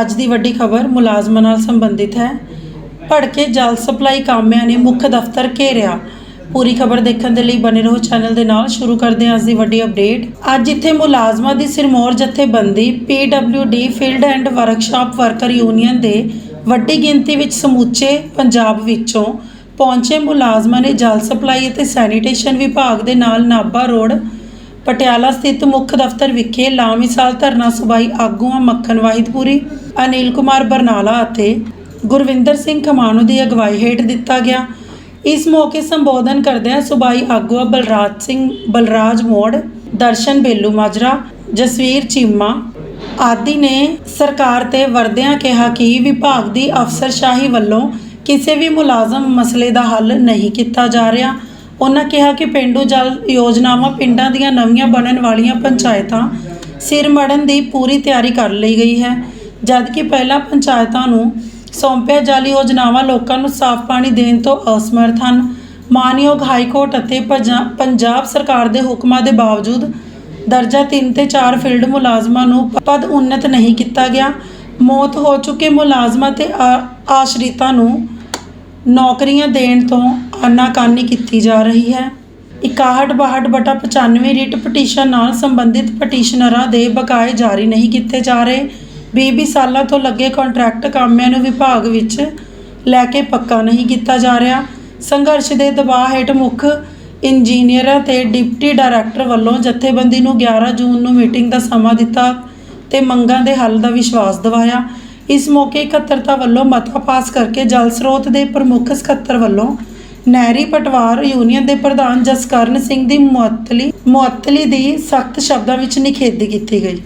ਅੱਜ ਦੀ ਵੱਡੀ ਖਬਰ ਮੁਲਾਜ਼ਮਾਂ ਨਾਲ ਸੰਬੰਧਿਤ ਹੈ। ਭੜਕੇ ਜਲ ਸਪਲਾਈ ਕਾਮਿਆਂ ਨੇ ਮੁੱਖ ਦਫ਼ਤਰ ਘੇਰਿਆ। ਪੂਰੀ ਖਬਰ ਦੇਖਣ ਦੇ ਲਈ ਬਨੇ ਰਹੋ ਚੈਨਲ ਦੇ ਨਾਲ। ਸ਼ੁਰੂ ਕਰਦੇ ਹਾਂ ਅੱਜ ਦੀ ਵੱਡੀ ਅਪਡੇਟ। ਅੱਜ ਇੱਥੇ ਮੁਲਾਜ਼ਮਾਂ ਦੀ ਸਿਰਮੌਰ ਜਥੇਬੰਦੀ PWD field and workshop worker union ਦੇ ਵੱਡੀ ਗਿਣਤੀ ਵਿੱਚ ਸਮੁੱਚੇ ਪੰਜਾਬ ਵਿੱਚੋਂ ਪਹੁੰਚੇ ਮੁਲਾਜ਼ਮਾਂ ਨੇ ਜਲ ਸਪਲਾਈ ਅਤੇ ਸੈਨੀਟੇਸ਼ਨ ਵਿਭਾਗ ਦੇ ਨਾਲ ਨਾਭਾ ਰੋਡ ਪਟਿਆਲਾ ਸਥਿਤ ਮੁੱਖ ਦਫ਼ਤਰ ਵਿਖੇ ਲਾਮਿਸਾਲ ਧਰਨਾ ਸੁਬਾਈ ਆਗੂਆਂ ਮੱਖਣ ਵਾਹਿਦਪੁਰੀ, ਅਨਿਲ ਕੁਮਾਰ ਬਰਨਾਲਾ ਅਤੇ ਗੁਰਵਿੰਦਰ ਸਿੰਘ ਖਮਾਣੋ ਦੀ ਅਗਵਾਈ ਹੇਠ ਦਿੱਤਾ ਗਿਆ। ਇਸ ਮੌਕੇ ਸੰਬੋਧਨ ਕਰਦਿਆਂ ਸੁਬਾਈ ਆਗੂਆ ਬਲਰਾਜ ਸਿੰਘ, ਬਲਰਾਜ ਮੋੜ, ਦਰਸ਼ਨ ਬੇਲੂ ਮਾਜਰਾ, ਜਸਵੀਰ ਚੀਮਾ ਆਦਿ ਨੇ ਸਰਕਾਰ ਤੇ ਵਰਦਿਆਂ ਕਿਹਾ ਕਿ ਵਿਭਾਗ ਦੀ ਅਫਸਰਸ਼ਾਹੀ ਵੱਲੋਂ ਕਿਸੇ ਵੀ ਮੁਲਾਜ਼ਮ ਮਸਲੇ ਦਾ ਹੱਲ ਨਹੀਂ ਕੀਤਾ ਜਾ ਰਿਹਾ। ਉਹਨਾਂ ਕਿਹਾ ਕਿ ਪਿੰਡੂ ਜਲ ਯੋਜਨਾਵਾਂ ਪਿੰਡਾਂ ਦੀਆਂ ਨਵੀਆਂ ਬਣਨ ਵਾਲੀਆਂ ਪੰਚਾਇਤਾਂ ਸਿਰ ਮੜਨ ਦੀ ਪੂਰੀ ਤਿਆਰੀ ਕਰ ਲਈ ਗਈ ਹੈ, ਜਦਕਿ ਪਹਿਲਾਂ ਪੰਚਾਇਤਾਂ ਨੂੰ ਸੌਂਪਿਆ ਜਲ ਯੋਜਨਾਵਾਂ ਲੋਕਾਂ ਨੂੰ ਸਾਫ਼ ਪਾਣੀ ਦੇਣ ਤੋਂ ਅਸਮਰਥ ਹਨ। ਮਾਨਯੋਗ ਹਾਈ ਕੋਰਟ ਅਤੇ ਪੰਜਾ- ਪੰਜਾਬ ਸਰਕਾਰ ਦੇ ਹੁਕਮਾਂ ਦੇ ਬਾਵਜੂਦ ਦਰਜਾ 3 ਤੇ 4 ਫੀਲਡ ਮੁਲਾਜ਼ਮਾਂ ਨੂੰ ਪਦ ਉન્નਤ ਨਹੀਂ ਕੀਤਾ ਗਿਆ। ਮੌਤ ਹੋ ਚੁੱਕੇ ਮੁਲਾਜ਼ਮਾਂ ਤੇ ਆਸ਼ਰਿਤਾਂ ਨੂੰ ਨੌਕਰੀਆਂ ਦੇਣ ਤੋਂ ਆਨਾਕਾਨੀ ਕੀਤੀ ਜਾ ਰਹੀ ਹੈ। 6162 ਬਟਾ 95 ਰਿਟ ਪਟੀਸ਼ਨ ਨਾਲ ਸੰਬੰਧਿਤ ਪਟੀਸ਼ਨਰਾਂ ਦੇ ਬਕਾਏ ਜਾਰੀ ਨਹੀਂ ਕੀਤੇ ਜਾ ਰਹੇ। 20 ਸਾਲਾਂ ਤੋਂ ਲੱਗੇ ਕੰਟਰੈਕਟ ਕਾਮਿਆਂ ਨੂੰ ਵਿਭਾਗ ਵਿੱਚ ਲੈ ਕੇ ਪੱਕਾ ਨਹੀਂ ਕੀਤਾ ਜਾ ਰਿਹਾ। ਸੰਘਰਸ਼ ਦੇ ਦਬਾਅ ਹੇਠ ਮੁੱਖ ਇੰਜੀਨੀਅਰਾਂ ਤੇ ਡਿਪਟੀ ਡਾਇਰੈਕਟਰ ਵੱਲੋਂ ਜਥੇਬੰਦੀ ਨੂੰ 11 ਜੂਨ ਨੂੰ ਮੀਟਿੰਗ ਦਾ ਸਮਾਂ ਦਿੱਤਾ ਤੇ ਮੰਗਾਂ ਦੇ ਹੱਲ ਦਾ ਵਿਸ਼ਵਾਸ ਦਿਵਾਇਆ। ਇਸ ਮੌਕੇ ਇਕੱਤਰਤਾ ਵੱਲੋਂ ਮਤਾ ਪਾਸ ਕਰਕੇ ਜਲ ਸਰੋਤ ਦੇ ਪ੍ਰਮੁੱਖ ਸਕੱਤਰ ਵੱਲੋਂ ਨਹਿਰੀ ਪਟਵਾਰ ਯੂਨੀਅਨ ਦੇ ਪ੍ਰਧਾਨ ਜਸਕਰਨ ਸਿੰਘ ਦੀ ਮੁਅੱਤਲੀ ਮੁਅੱਤਲੀ ਦੀ ਸਖਤ ਸ਼ਬਦਾਂ ਵਿੱਚ ਨਿਖੇਧੀ ਕੀਤੀ ਗਈ।